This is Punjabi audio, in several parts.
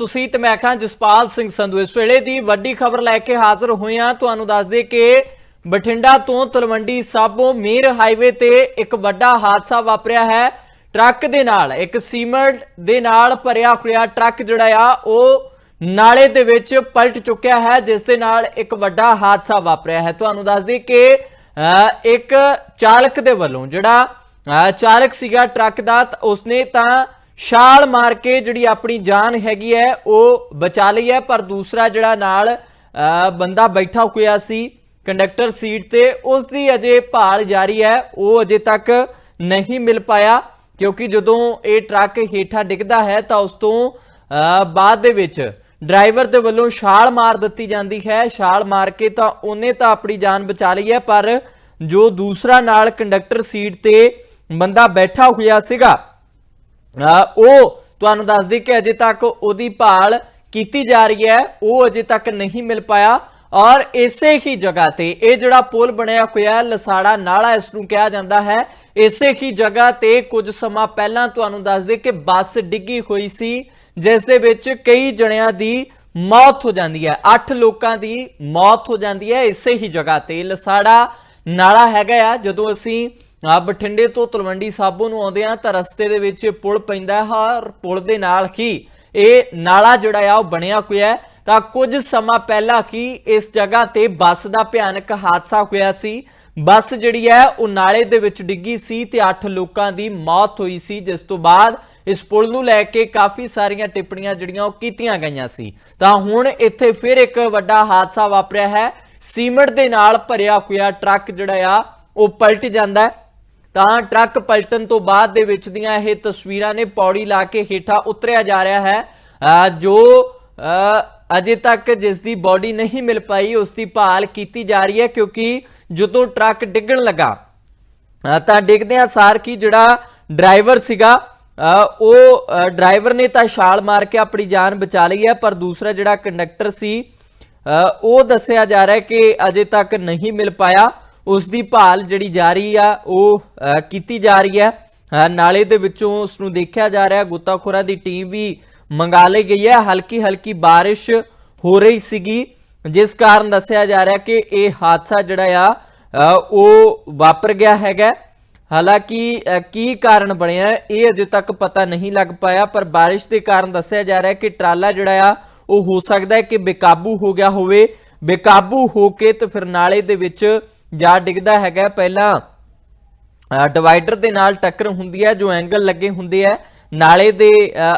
ਤੁਸੀਂ ਤੇ ਮੈਂ ਖਾਂ ਜਸਪਾਲ ਸਿੰਘ ਸੰਧੂ ਇਸ ਵੇਲੇ ਦੀ ਵੱਡੀ ਖਬਰ ਲੈ ਕੇ ਹਾਜ਼ਰ ਹੋਏ ਹਾਂ। ਤੁਹਾਨੂੰ ਦੱਸ ਦੇ ਕਿ ਬਠਿੰਡਾ ਤੋਂ ਤਲਵੰਡੀ ਸਾਬੋ ਮੇਰ ਹਾਈਵੇ ਤੇ ਇੱਕ ਵੱਡਾ ਹਾਦਸਾ ਵਾਪਰਿਆ ਹੈ। ਟਰੱਕ ਦੇ ਨਾਲ ਇੱਕ ਸੀਮੈਂਟ ਦੇ ਨਾਲ ਭਰਿਆ ਹੋਇਆ ਟਰੱਕ ਜਿਹੜਾ ਆ ਉਹ ਨਾਲੇ ਦੇ ਵਿੱਚ ਪਲਟ ਚੁੱਕਿਆ ਹੈ ਜਿਸ ਦੇ ਨਾਲ ਇੱਕ ਵੱਡਾ ਹਾਦਸਾ ਵਾਪਰਿਆ ਹੈ। ਤੁਹਾਨੂੰ ਦੱਸ ਦਈਏ ਕਿ ਅ, ਇੱਕ ਚਾਲਕ ਦੇ ਵੱਲੋਂ ਜਿਹੜਾ ਅ, ਚਾਲਕ ਸੀਗਾ ਟਰੱਕ ਦਾ ਉਸਨੇ ਤਾਂ ਛਾਲ ਮਾਰ ਕੇ ਜਿਹੜੀ ਆਪਣੀ ਜਾਨ ਹੈਗੀ ਹੈ, ਉਹ ਬਚਾ ਲਈ ਹੈ, ਪਰ ਦੂਸਰਾ ਜਿਹੜਾ ਨਾਲ ਬੰਦਾ ਬੈਠਾ ਹੋਇਆ ਸੀ, ਕੰਡਕਟਰ ਸੀਟ ਤੇ ਉਸ ਦੀ ਅਜੇ ਭਾਲ ਜਾਰੀ ਹੈ, ਉਹ ਅਜੇ ਤੱਕ ਨਹੀਂ ਮਿਲ ਪਾਇਆ, ਕਿਉਂਕਿ ਜਦੋਂ ਇਹ ਟਰੱਕ ਹੇਠਾਂ ਡਿੱਗਦਾ ਹੈ, ਤਾਂ ਉਸ ਤੋਂ ਬਾਅਦ ਦੇ ਵਿੱਚ ਡਰਾਈਵਰ ਦੇ ਵੱਲੋਂ ਛਾਲ ਮਾਰ ਦਿੱਤੀ ਜਾਂਦੀ ਹੈ, ਛਾਲ ਮਾਰ ਕੇ ਤਾਂ ਉਹਨੇ ਤਾਂ ਆਪਣੀ ਜਾਨ ਬਚਾ ਲਈ ਹੈ, ਪਰ ਜੋ ਦੂਸਰਾ ਨਾਲ ਕੰਡਕਟਰ ਸੀਟ ਤੇ ਬੰਦਾ ਬੈਠਾ ਹੋਇਆ ਸੀਗਾ ਉਹ ਤੁਹਾਨੂੰ ਦੱਸ ਦਈ ਕਿ ਅਜੇ ਤੱਕ ਉਹਦੀ ਭਾਲ ਕੀਤੀ ਜਾ ਰਹੀ ਹੈ। ਉਹ ਅਜੇ ਤੱਕ ਨਹੀਂ ਮਿਲ ਪਾਇਆ ਔਰ ਇਸੇ ਹੀ ਜਗ੍ਹਾ ਤੇ ਇਹ ਜਿਹੜਾ ਪੁਲ ਬਣਿਆ ਹੋਇਆ ਹੈ, ਲਸਾੜਾ ਨਾਲਾ ਇਸ ਨੂੰ ਕਿਹਾ ਜਾਂਦਾ ਹੈ। ਇਸੇ ਹੀ ਜਗ੍ਹਾ ਤੇ ਕੁਝ ਸਮਾਂ ਪਹਿਲਾਂ ਤੁਹਾਨੂੰ ਦੱਸ ਦੇ ਕਿ ਬੱਸ ਡਿੱਗੀ ਹੋਈ ਸੀ, ਜਿਸ ਦੇ ਵਿੱਚ ਕਈ ਜਣਿਆਂ ਦੀ ਮੌਤ ਹੋ ਜਾਂਦੀ ਹੈ। 8 ਲੋਕਾਂ ਦੀ ਮੌਤ ਹੋ ਜਾਂਦੀ ਹੈ। ਇਸੇ ਹੀ ਜਗ੍ਹਾ ਤੇ ਲਸਾੜਾ ਨਾਲਾ ਹੈਗਾ ਆ। ਜਦੋਂ ਅਸੀਂ ਆ ਬਠਿੰਡੇ ਤੋਂ ਤਲਵੰਡੀ ਸਾਬੋ ਨੂੰ ਆਉਂਦੇ ਆ ਤਾਂ ਰਸਤੇ ਦੇ ਵਿੱਚ ਪੁਲ ਪੈਂਦਾ ਹਰ ਪੁਲ ਦੇ ਨਾਲ ਹੀ ਇਹ ਨਾਲਾ ਜਿਹੜਾ ਆ ਉਹ ਬਣਿਆ ਹੋਇਆ ਤਾਂ ਕੁਝ ਸਮਾਂ ਪਹਿਲਾਂ ਹੀ ਇਸ ਜਗ੍ਹਾ ਤੇ ਬੱਸ ਦਾ ਭਿਆਨਕ ਹਾਦਸਾ ਹੋਇਆ ਸੀ। ਬੱਸ ਜਿਹੜੀ ਹੈ ਉਹ ਨਾਲੇ ਦੇ ਵਿੱਚ ਡਿੱਗੀ ਸੀ ਤੇ 8 ਲੋਕਾਂ ਦੀ ਮੌਤ ਹੋਈ ਸੀ। ਜਿਸ ਤੋਂ ਬਾਅਦ ਇਸ ਪੁਲ ਨੂੰ ਲੈ ਕੇ ਕਾਫੀ ਸਾਰੀਆਂ ਟਿੱਪਣੀਆਂ ਜਿਹੜੀਆਂ ਉਹ ਕੀਤੀਆਂ ਗਈਆਂ ਸੀ। ਤਾਂ ਹੁਣ ਇੱਥੇ ਫਿਰ ਇੱਕ ਵੱਡਾ ਹਾਦਸਾ ਵਾਪਰਿਆ ਹੈ। ਸੀਮੈਂਟ ਦੇ ਨਾਲ ਭਰਿਆ ਹੋਇਆ ਟਰੱਕ ਜਿਹੜਾ ਆ ਉਹ ਪਲਟ ਜਾਂਦਾ ਹੈ। ਤਾਂ ਟਰੱਕ ਪਲਟਣ ਤੋਂ ਬਾਅਦ ਦੇ ਵਿੱਚ ਦੀਆਂ ਇਹ ਤਸਵੀਰਾਂ ਨੇ ਪੌੜੀ ਲਾ ਕੇ ਹੇਠਾਂ ਉਤਰਿਆ ਜਾ ਰਿਹਾ ਹੈ। ਜੋ ਅਹ ਅਜੇ ਤੱਕ ਜਿਸ ਦੀ ਬਾਡੀ ਨਹੀਂ ਮਿਲ ਪਾਈ ਉਸ ਦੀ ਭਾਲ ਕੀਤੀ ਜਾ ਰਹੀ ਹੈ ਕਿਉਂਕਿ ਜਦੋਂ ਟਰੱਕ ਡਿੱਗਣ ਲੱਗਾ ਤਾਂ ਡਿੱਗਦਿਆਂ ਸਾਰ ਕੀ ਜਿਹੜਾ ਡਰਾਈਵਰ ਸੀਗਾ ਉਹ ਡਰਾਈਵਰ ਨੇ ਤਾਂ ਛਾਲ ਮਾਰ ਕੇ ਆਪਣੀ ਜਾਨ ਬਚਾ ਲਈ ਹੈ ਪਰ ਦੂਸਰਾ ਜਿਹੜਾ ਕੰਡਕਟਰ ਸੀ ਅ, ਉਹ ਦੱਸਿਆ ਜਾ ਰਿਹਾ ਕਿ ਅਜੇ ਤੱਕ ਨਹੀਂ ਮਿਲ ਪਾਇਆ। ਉਸ ਦੀ ਭਾਲ ਜਿਹੜੀ ਜਾਰੀ ਆ, ਉਹ ਕੀਤੀ ਜਾ ਰਹੀ ਹੈ। ਨਾਲੇ ਦੇ ਵਿੱਚੋਂ ਉਸ ਨੂੰ ਦੇਖਿਆ ਜਾ ਰਿਹਾ, ਗੁੱਤਾਖੋਰਾਂ ਦੀ ਟੀਮ ਵੀ ਮੰਗਾ ਲਈ ਗਈ ਹੈ। ਹਲਕੀ ਹਲਕੀ ਬਾਰਿਸ਼ ਹੋ ਰਹੀ ਸੀਗੀ, ਜਿਸ ਕਾਰਨ ਦੱਸਿਆ ਜਾ ਰਿਹਾ ਕਿ ਇਹ ਹਾਦਸਾ ਜਿਹੜਾ ਆ ਉਹ ਵਾਪਰ ਗਿਆ ਹੈਗਾ। ਹਾਲਾਂਕਿ ਕੀ ਕਾਰਨ ਬਣਿਆ, ਇਹ ਅਜੇ ਤੱਕ ਪਤਾ ਨਹੀਂ ਲੱਗ ਪਾਇਆ, ਪਰ ਬਾਰਿਸ਼ ਦੇ ਕਾਰਨ ਦੱਸਿਆ ਜਾ ਰਿਹਾ ਕਿ ਟਰਾਲਾ ਜਿਹੜਾ ਆ, ਉਹ ਹੋ ਸਕਦਾ ਹੈ ਕਿ ਬੇਕਾਬੂ ਹੋ ਗਿਆ ਹੋਵੇ। ਬੇਕਾਬੂ ਹੋ ਕੇ ਤੇ ਫਿਰ ਨਾਲੇ ਦੇ ਵਿੱਚ ਜਾ ਡਿੱਗਦਾ ਹੈਗਾ ਪਹਿਲਾਂ ਡਿਵਾਈਡਰ ਦੇ ਨਾਲ ਟੱਕਰ ਹੁੰਦੀ ਹੈ, ਜੋ ਐਂਗਲ ਲੱਗੇ ਹੁੰਦੇ ਆ ਨਾਲੇ ਦੇ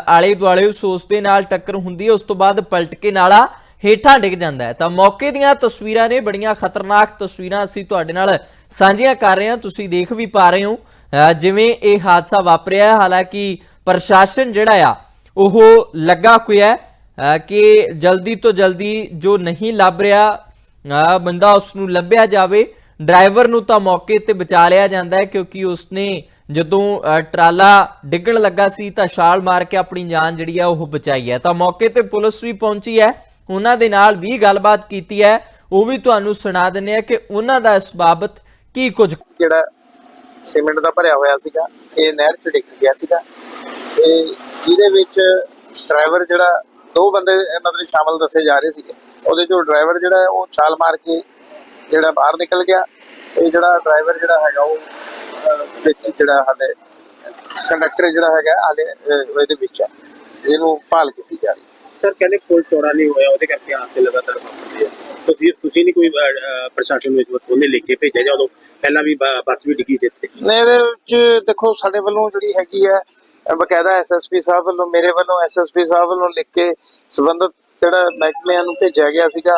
ਆਲੇ ਦੁਆਲੇ ਉਸ ਦੇ ਨਾਲ ਟੱਕਰ ਹੁੰਦੀ ਹੈ, ਉਸ ਤੋਂ ਬਾਅਦ ਪਲਟ ਕੇ ਨਾਲਾ ਹੇਠਾਂ ਡਿੱਗ ਜਾਂਦਾ ਹੈ। ਤਾਂ ਮੌਕੇ ਦੀਆਂ ਤਸਵੀਰਾਂ ਨੇ ਬੜੀਆਂ ਖਤਰਨਾਕ ਤਸਵੀਰਾਂ ਅਸੀਂ ਤੁਹਾਡੇ ਨਾਲ ਸਾਂਝੀਆਂ ਕਰ ਰਹੇ ਹਾਂ। ਤੁਸੀਂ ਦੇਖ ਵੀ ਪਾ ਰਹੇ ਹੋ ਜਿਵੇਂ ਇਹ ਹਾਦਸਾ ਵਾਪਰਿਆ ਹੈ। ਹਾਲਾਂਕਿ ਪ੍ਰਸ਼ਾਸਨ ਜਿਹੜਾ ਆ, ਉਹ ਲੱਗਾ ਹੋਇਆ ਹੈ ਕਿ ਜਲਦੀ ਤੋਂ ਜਲਦੀ ਜੋ ਨਹੀਂ ਲੱਭ ਰਿਹਾ ਬੰਦਾ ਉਸ ਨੂੰ ਲੱਭਿਆ ਜਾਵੇ। ਡਰਾਈਵਰ ਨੂੰ ਤਾਂ ਮੌਕੇ ਤੇ ਬਚਾ ਲਿਆ ਜਾਂਦਾ ਹੈ ਕਿਉਂਕਿ ਉਸਨੇ ਜਦੋਂ ਟਰਾਲਾ ਡਿੱਗਣ ਲੱਗਾ ਸੀ ਤਾਂ ਛਾਲ ਮਾਰ ਕੇ ਆਪਣੀ ਜਾਨ ਜਿਹੜੀ ਹੈ ਉਹ ਬਚਾਈ ਹੈ। ਤਾਂ ਮੌਕੇ ਤੇ ਪੁਲਿਸ ਵੀ ਪਹੁੰਚੀ ਹੈ। ਉਹਨਾਂ ਦੇ ਨਾਲ ਵੀ ਗੱਲਬਾਤ ਕੀਤੀ ਹੈ। ਉਹ ਵੀ ਤੁਹਾਨੂੰ ਸੁਣਾ ਦਿੰਨੇ ਆ ਕਿ ਉਹਨਾਂ ਦਾ ਇਸ ਬਾਬਤ ਕੀ ਕੁਝ ਜਿਹੜਾ ਸੀਮੈਂਟ ਦਾ ਭਰਿਆ ਹੋਇਆ ਸੀਗਾ, ਇਹ ਨਹਿਰ ਚ ਡਿੱਗ ਗਿਆ ਸੀਗਾ। ਤੇ ਜਿਹਦੇ ਵਿੱਚ ਡਰਾਈਵਰ ਜਿਹੜਾ, ਦੋ ਬੰਦੇ ਮਤਲਬ ਸ਼ਾਮਲ ਦੱਸੇ ਜਾ ਰਹੇ ਸੀਗੇ। ਉਹਦੇ ਚੋਂ ਡਰਾਈਵਰ ਜਿਹੜਾ, ਉਹ ਛਾਲ ਮਾਰ ਕੇ ਜਿਹੜਾ ਬਾਹਰ ਨਿਕਲ ਗਿਆ। ਤੇ ਜਿਹੜਾ ਡਰਾਈਵਰ ਜਿਹੜਾ ਹੈਗਾ ਉਹ ਵਿੱਚ ਜਿਹੜਾ ਹਾਲੇ ਕੰਡਕਟਰ ਜਿਹੜਾ ਹੈਗਾ ਹਾਲੇ ਇਹਦੇ ਵਿੱਚ ਹੈ ਜਿਹਨੂੰ ਭਾਲ ਕੀਤੀ ਜਾ ਰਹੀ ਸਰ ਕਹਿੰਦੇ ਪੁਲ ਚੌੜਾ ਨਹੀਂ ਹੋਇਆ ਉਹਦੇ ਕਰਕੇ ਹਾਦਸੇ ਲਗਾਤਾਰ ਵਾਪਰਦੇ ਆ। ਤੁਸੀਂ ਤੁਸੀਂ ਨਹੀਂ ਕੋਈ ਪ੍ਰਸ਼ਾਸਨ ਵਕਤ ਉਹਨੇ ਲਿਖ ਕੇ ਭੇਜਿਆ ਜਾਂ ਉਦੋਂ ਪਹਿਲਾਂ ਵੀ ਬੱਸ ਵੀ ਡਿੱਗੀ ਸੀ ਇੱਥੇ? ਨੇ ਇਹਦੇ ਵਿੱਚ ਦੇਖੋ ਸਾਡੇ ਵੱਲੋਂ ਜਿਹੜੀ ਹੈਗੀ ਹੈ ਬਕਾਇਦਾ ਐਸਐਸਪੀ ਸਾਹਿਬ ਵੱਲੋਂ ਮੇਰੇ ਵੱਲੋਂ ਐਸਐਸਪੀ ਸਾਹਿਬ ਵੱਲੋਂ ਲਿਖ ਕੇ ਸੰਬੰਧਿਤ ਜਿਹੜਾ ਮਹਿਕਮਿਆਂ ਨੂੰ ਭੇਜਿਆ ਗਿਆ ਸੀਗਾ।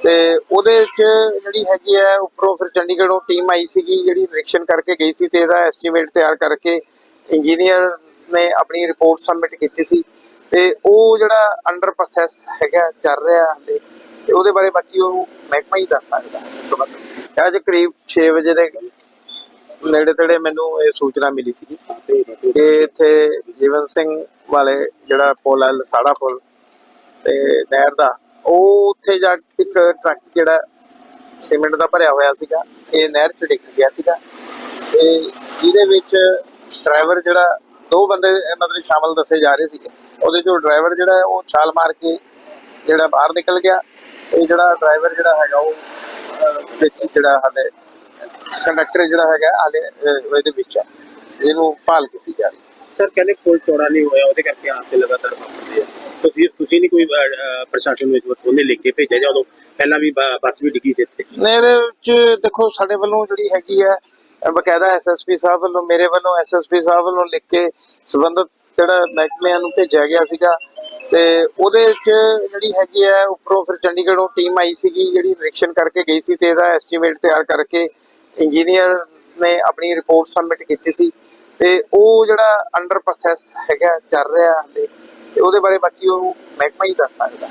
ਤੇ ਉਹਦੇ ਵਿੱਚ ਜਿਹੜੀ ਹੈਗੀ ਹੈ, ਉੱਪਰੋਂ ਫਿਰ ਚੰਡੀਗੜ੍ਹੋਂ ਟੀਮ ਆਈ ਸੀਗੀ, ਜਿਹੜੀ ਨਿਰੀਖਣ ਕਰਕੇ ਗਈ ਸੀ ਤੇ ਇਹਦਾ ਐਸਟੀਮੇਟ ਤਿਆਰ ਕਰਕੇ ਇੰਜੀਨੀਅਰ ਨੇ ਆਪਣੀ ਰਿਪੋਰਟ ਸਬਮਿਟ ਕੀਤੀ ਸੀ। ਤੇ ਉਹ ਜਿਹੜਾ ਅੰਡਰ ਪ੍ਰੋਸੈਸ ਹੈਗਾ, ਚੱਲ ਰਿਹਾ ਹਾਲੇ, ਤੇ ਉਹਦੇ ਬਾਰੇ ਬਾਕੀ ਉਹ ਮਹਿਕਮਾ ਹੀ ਦੱਸ ਸਕਦਾ ਹੈ, ਇਸ ਸੰਬੰਧ ਅੱਜ ਕਰੀਬ 6 ਵਜੇ ਦੇ ਨੇੜੇ ਤੇੜੇ ਮੈਨੂੰ ਇਹ ਸੂਚਨਾ ਮਿਲੀ ਸੀ ਕਿ ਇੱਥੇ ਜੀਵਨ ਸਿੰਘ ਵਾਲੇ ਜਿਹੜਾ ਪੁਲ ਹੈ, ਲਸਾੜਾ ਪੁਲ ਤੇ ਨਹਿਰ ਦਾ ਉਹ ਉੱਥੇ ਜਾ ਕੇ ਟਰੱਕ ਜਿਹੜਾ ਸੀਮੈਂਟ ਦਾ ਭਰਿਆ ਹੋਇਆ ਸੀਗਾ ਇਹ ਨਹਿਰ ਚ ਡਿੱਗ ਗਿਆ ਸੀਗਾ। ਤੇ ਜਿਹਦੇ ਵਿੱਚ ਡਰਾਈਵਰ ਜਿਹੜਾ ਦੋ ਬੰਦੇ ਮਤਲਬ ਸ਼ਾਮਲ ਦੱਸੇ ਜਾ ਰਹੇ ਸੀਗੇ। ਉਹਦੇ ਚੋਂ ਡਰਾਈਵਰ ਜਿਹੜਾ ਉਹ ਛਾਲ ਮਾਰ ਕੇ ਜਿਹੜਾ ਬਾਹਰ ਨਿਕਲ ਗਿਆ। ਤੇ ਜਿਹੜਾ ਡਰਾਈਵਰ ਜਿਹੜਾ ਹੈਗਾ ਉਹ ਵਿੱਚ ਜਿਹੜਾ ਹਾਲੇ ਕੰਡਕਟਰ ਜਿਹੜਾ ਹੈਗਾ ਹਾਲੇ ਅਹ, ਇਹਦੇ ਵਿੱਚ ਹੈ ਇਹਨੂੰ ਭਾਲ ਕੀਤੀ ਜਾ ਰਹੀ ਸਰ ਕਹਿੰਦੇ ਕੋਈ ਚੌੜਾ ਨਹੀਂ ਹੋਇਆ ਉਹਦੇ ਕਰਕੇ ਹਾਦਸੇ ਲਗਾਤਾਰ। ਆ ਤੁਸੀਂ ਤੁਸੀਂ ਨਹੀਂ ਕੋਈ ਅਹ, ਅਹ, ਪ੍ਰਸ਼ਾਸਨ ਨੂੰ ਉਹਨੇ ਲਿਖ ਕੇ ਭੇਜਿਆ ਜਾਂ ਉਦੋਂ ਪਹਿਲਾਂ ਵੀ ਬ- ਬੱਸ ਵੀ ਡਿੱਗੀ ਸੀ ਇੱਥੇ? ਨੇ ਇਹਦੇ ਵਿੱਚ ਦੇਖੋ ਸਾਡੇ ਵੱਲੋਂ ਜਿਹੜੀ ਹੈਗੀ ਹੈ ਅਹ ਬਕਾਇਦਾ ਐਸਐਸਪੀ ਸਾਹਿਬ ਵੱਲੋਂ ਮੇਰੇ ਵੱਲੋਂ ਐਸਐਸਪੀ ਸਾਹਿਬ ਵੱਲੋਂ ਲਿਖ ਕੇ ਸੰਬੰਧਿਤ ਜਿਹੜਾ ਮਹਿਕਮਿਆਂ ਨੂੰ ਭੇਜਿਆ ਗਿਆ ਸੀਗਾ ਤੇ ਉਹਦੇ ਵਿੱਚ ਜਿਹੜੀ ਹੈਗੀ ਹੈ ਉੱਪਰੋਂ ਫਿਰ ਚੰਡੀਗੜ੍ਹੋਂ ਟੀਮ ਆਈ ਸੀਗੀ ਜਿਹੜੀ ਨਿਰੀਖਣ ਕਰਕੇ ਗਈ ਸੀ ਤੇ ਇਹਦਾ ਐਸਟੀਮੇਟ ਤਿਆਰ ਕਰਕੇ ਇੰਜੀਨੀਅਰ ਨੇ ਆਪਣੀ ਰਿਪੋਰਟ ਸਬਮਿਟ ਕੀਤੀ ਸੀ ਤੇ ਉਹ ਜਿਹੜਾ ਅੰਡਰ ਪ੍ਰੋਸੈਸ ਹੈਗਾ ਚੱਲ ਰਿਹਾ ਹਾਲੇ। ਤੇ ਉਹਦੇ ਬਾਰੇ ਬਾਕੀ ਉਹ ਮਹਿਕਮਾ ਹੀ ਦੱਸ ਸਕਦਾ।